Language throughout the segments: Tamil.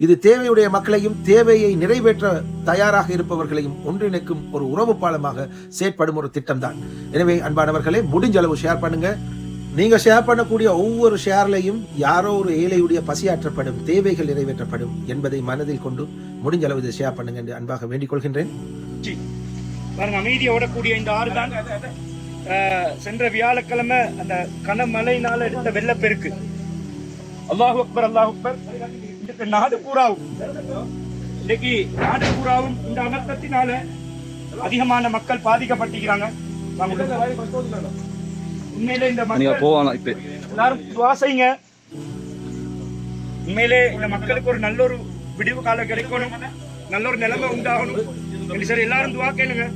இது தேவையுடைய மக்களையும் தேவையை நிறைவேற்ற தயாராக இருப்பவர்களையும் ஒன்றிணைக்கும் ஒரு உறவு பாலமாக செயற்படும் ஒரு திட்டம்தான். எனவே அன்பானவர்களே முடிஞ்ச அளவு ஷேர் பண்ணுங்க. நீங்க ஷேர் பண்ணக்கூடிய ஒவ்வொரு ஷேர்லையும் யாரோ ஒரு ஏழையுடைய பசியாற்றப்படும் தேவைகள் நிறைவேற்றப்படும் என்பதை மனதில் கொண்டு முடிஞ்ச அளவு இதை ஷேர் பண்ணுங்க என்று அன்பாக வேண்டிக் கொள்கின்றேன். சி. பாருங்க இந்த ஆறு தான் சென்ற வியாழக்கிழமை அந்த கனமழையினால எடுத்த வெள்ளப்பெருக்கு. அல்லாஹ் அக்பர் அல்லாஹ் அக்பர். இந்த நாடு பூராவும். இன்னைக்கு நாடு பூராவும் இந்த அனர்த்தத்தினால அதிகமான மக்கள் பாதிக்கப்பட்டிருக்கிறாங்க. உண்மையிலே இந்த மக்கள் போகலாம் இப்ப? எல்லாரும் துவா செய்யுங்க உண்மையிலே இந்த மக்களுக்கு ஒரு நல்ல ஒரு விடிவு காலம் கிடைக்கணும். நல்ல ஒரு நிலைமை உண்டாகணும். சரி எல்லாரும் துவா கேளுங்க.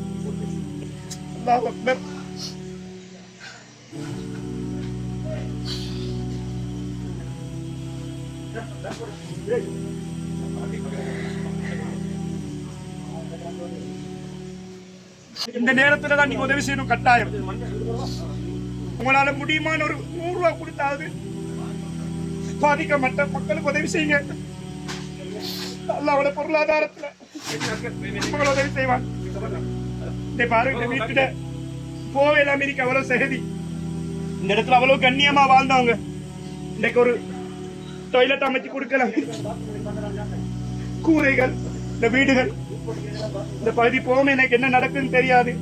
அல்லாஹ் அக்பர். இந்த நேரத்துல தான் நீங்க உதவி செய்யணும் கட்டாயம். உங்களால முடியுமான ஒரு நூறு ரூபாய் கொடுத்தாவது. பாதிக்கப்பட்ட மக்களுக்கு உதவி செய்யுங்க. அல்லாவோட பொருளாதாரத்துல உங்களை உதவி செய்வான் இந்த பாருங்க இந்த வீட்டுல போவேல அமெரிக்கா அவ்வளவு சகதி. இந்த இடத்துல அவ்வளவு கண்ணியமா வாழ்ந்தவங்க. இன்னைக்கு ஒரு டாய்லெட் அமைச்சு கொடுக்கலாம். கூரைகள் இந்த வீடுகள் இந்த பகுதி போகும் எனக்கு என்ன நடக்குன்னு தெரியாது.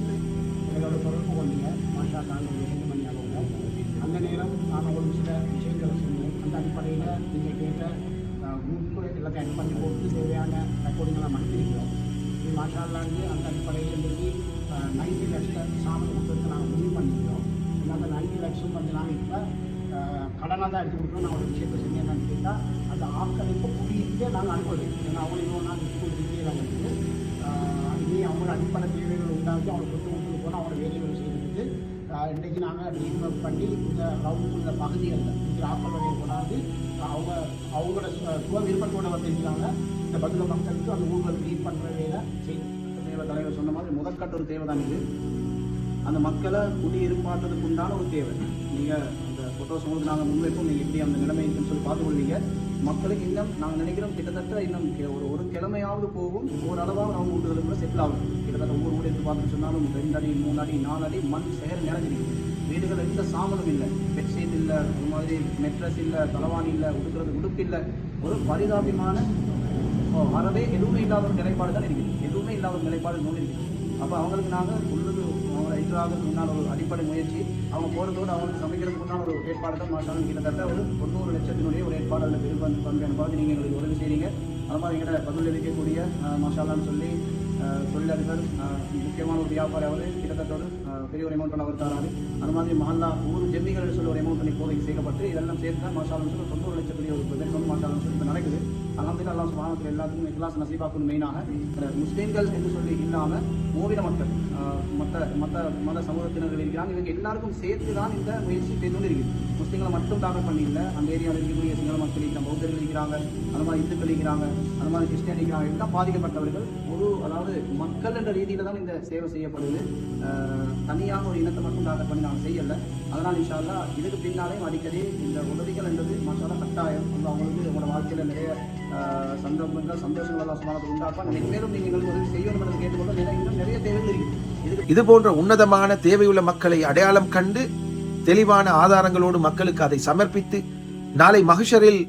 எங்களோட தொடர்பு அந்த நேரம் விஷயங்களை அந்த அடிப்படையில் இருந்து கேட்ட பண்ணி தேவையான இது அந்த நைன்டி லட்சம் சாமி கொடுத்துருக்கு நாங்கள் முடிவு பண்ணிக்கிறோம் அந்த நைன்டி லட்சம் வந்து நாங்கள் இப்போ கடனாக தான் எடுத்து கொடுக்கணும் நான் ஒரு விஷயத்தை செஞ்சேன் என்னன்னு கேட்டால் அந்த ஆட்களை இப்போ புரியிட்டு நாங்கள் அனுப்புறோம் ஏன்னா அவங்களும் இன்னொரு நாள் கொடுத்துட்டே தான் இருக்குது இனி அவங்களோட அடிப்படை தேவைகள் உண்டாக்கி அவங்க சொத்து கொண்டு போனால் அவங்களோட வேலைகள் செய்துட்டு இன்றைக்கு நாங்கள் டீம் பண்ணி இந்த ரவுண்டுக்குள்ள பகுதிகளில் இந்த ஆக்கள் வகையை கொண்டாந்து அவங்க அவங்களோட சு- சுய விருப்பத்தோட வந்திருக்கிறாங்க இந்த பகுதியில் மக்களுக்கு அந்த ஊர்கள் லீட் பண்ணுற வேலை செய்து தேவை தலைவர் சொன்ன மாதிரி முதற்கட்ட ஒரு தேவை தான் இது அந்த மக்களை குடியிருப்பாட்டதுக்கு உண்டான ஒரு தேவை. நீங்கள் ஃபோட்டோஸ் உங்களுக்கு நாங்கள் முன்வைப்போம் நீங்கள் எப்படி அந்த நிலைமை இருக்குன்னு சொல்லி பார்த்து கொள்வீங்க மக்களுக்கு இன்னும் நாங்கள் நினைக்கிறோம் கிட்டத்தட்ட இன்னும் ஒரு ஒரு கிழமையாவது போகும் ஓரளவாக அவங்க வீட்டுகளுக்கு கூட செட்டில் ஆகும் கிட்டத்தட்ட ஒவ்வொரு வீடு எடுத்து பார்த்து சொன்னாலும் ரெண்டு அடி மூணு அடி நாலு அடி மண் சேர நிறைஞ்சிருக்கு வீடுகள் எந்த சாமலும் இல்லை பெட்ஷீட் இல்லை ஒரு மாதிரி மெட்ரஸ் இல்லை தலைவாணி இல்லை உடுக்கிறது உடுப்பு இல்லை ஒரு பரிதாபமான அறவே எதுவுமே இல்லாத ஒரு நிலைப்பாடு தான் இருக்குது எதுவுமே இல்லாத ஒரு நிலைப்பாடு நூல் இருக்குது அப்போ அவங்களுக்கு நாங்கள் உள்ளது அவங்க எதிராக முன்னால் ஒரு அடிப்படை முயற்சி. அவங்க போகிறதோடு அவங்களுக்கு சமைக்கிறதுக்கு முன்னால் ஒரு ஏற்பாடு தான் மாஷாலும் கிட்டத்தட்ட ஒரு தொண்ணூறு லட்சத்தினுடைய ஒரு ஏற்பாடு அதில் பெரும் பங்கு பங்கு பார்த்து நீங்கள் எங்களுக்கு உதவி செய்கிறீங்க அது மாதிரி எங்களை பதில் அளிக்கக்கூடிய மசாலான்னு சொல்லி தொழிலாளர்கள் முக்கியமான ஒரு வியாபாரி அவர் கிட்டத்தட்ட ஒரு பெரிய ஒரு அமௌண்ட் அவர் தராரு. அந்த மாதிரி மஹல்லா ஊர் ஜெம்மிகள் சொல்லி ஒரு அமௌண்ட் இப்போதைக்கு சேர்க்கப்பட்டு இதெல்லாம் சேர்த்து மசாலான்னு சொல்லி தொண்ணூறு லட்சத்துடைய ஒரு பெரிய வந்து மாஷாலும் சொல்லி இப்போ நடக்குது. அலமதுல அல்லாஹ் சுபானத்தில் எல்லாத்துக்கும் இக்லாஸ் நசீபாக்கும் மெயினாக முஸ்லீம்கள் என்று சொல்லி இல்லாமல் மூவின மக்கள் மற்ற மற்ற மத சமூகத்தினர்கள் இருக்கிறாங்க. இவங்க எல்லாருக்கும் சேர்த்து தான் இந்த முயற்சி செய்து கொண்டு இருக்குது முஸ்லீம்களை மட்டும் டார்கெட் பண்ணி அந்த ஏரியாவில் இருக்கக்கூடிய சிங்கள மக்கள் இருக்கிறாங்க பௌத்தர்கள் இருக்கிறாங்க அந்த மாதிரி இந்துக்கள் இருக்கிறாங்க அந்த மாதிரி கிறிஸ்டியன் இருக்கிறாங்க எல்லாம் பாதிக்கப்பட்டவர்கள். ஒரு அதாவது மக்கள் என்ற ரீதியில் தான் இந்த சேவை செய்யப்படுது. தனியான ஒரு இனத்தை மட்டும் டார்கெட் பண்ணி நாங்கள் செய்யலை. அதனால் இன்ஷால்லா இதுக்கு பின்னாலேயும் அடிக்கடி இந்த உதவிகள் என்பது மாஷாலா கட்டாயம். வந்து அவங்களுக்கு உங்களோட வாழ்க்கையில் நிறைய சந்தர்ப்பங்கள் சந்தோஷங்கள் எல்லாம் சுமாரத்தை உண்டாக்கும் மேலும் நீங்கள் எங்களுக்கு உதவி செய்யணும் என்று கேட்டுக்கொண்டு நிறைய இன்னும் நிறைய தேவைகள் இருக்குது இது போன்ற உன்னதமான தேவையுள்ள மக்களை அடையாளம் கண்டு தெளிவான ஆதாரங்களோடு மக்களுக்கு அதை சமர்ப்பித்து நாளை மகிஷரில்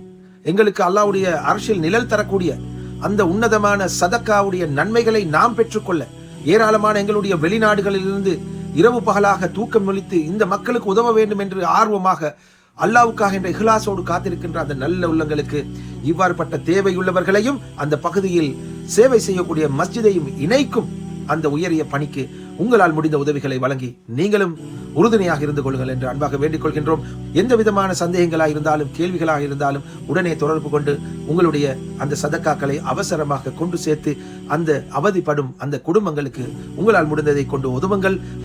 எங்களுக்கு அல்லாவுடைய அரசியல் நிழல் தரக்கூடிய அந்த உன்னதமான சதக்காவுடைய நன்மைகளை நாம் பெற்றுக்கொள்ள ஏராளமான எங்களுடைய வெளிநாடுகளிலிருந்து இரவு பகலாக தூக்கம் நொழித்து இந்த மக்களுக்கு உதவ வேண்டும் என்று ஆர்வமாக அல்லாவுக்காக என்ற இஹ்லாசோடு காத்திருக்கின்ற அந்த நல்ல உள்ளங்களுக்கு இவ்வாறுபட்ட தேவையுள்ளவர்களையும் அந்த பகுதியில் சேவை செய்யக்கூடிய மஸ்ஜிதையும் இணைக்கும் அந்த உயரிய பணிக்கு உங்களால் முடிந்த உதவிகளை வழங்கி நீங்களும் உறுதுணையாக இருந்து கொள்ளுங்கள் என்று அன்பாக வேண்டிக் கொள்கின்றோம். எந்த விதமான சந்தேகங்களாக இருந்தாலும் கேள்விகளாக இருந்தாலும் உடனே தொடர்பு கொண்டு உங்களுடைய அந்த சதக்காக்களை அவசரமாக கொண்டு சேர்த்து அந்த அவதிப்படும் அந்த குடும்பங்களுக்கு உங்களால் முடிந்ததை கொண்டு உதவுங்கள்